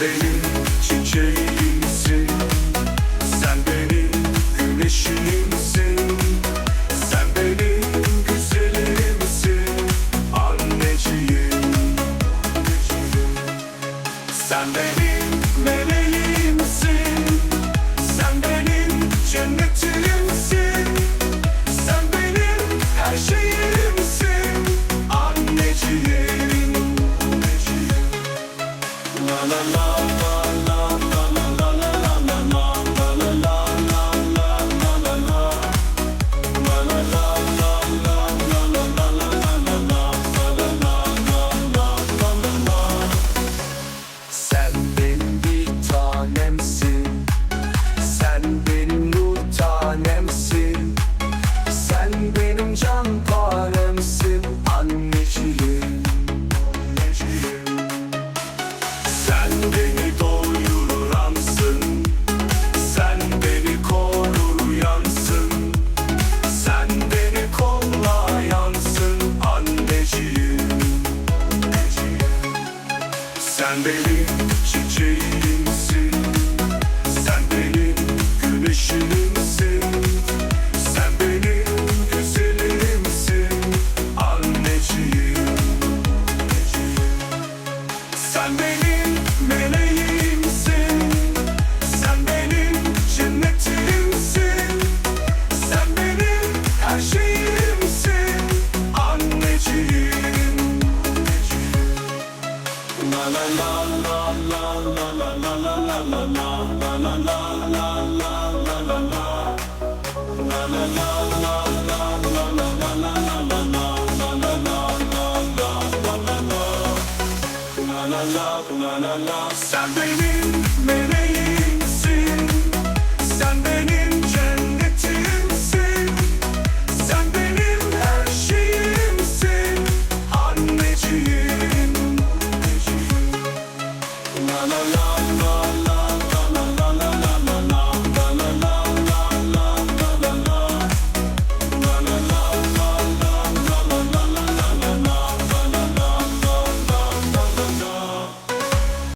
benim çiçeğim. la la la. Sen benim çiçeğimsin. Sen benim güneşimsin. Sen benim güzelimsin. Anneciğim Sen benim meleğim Sen benim, benim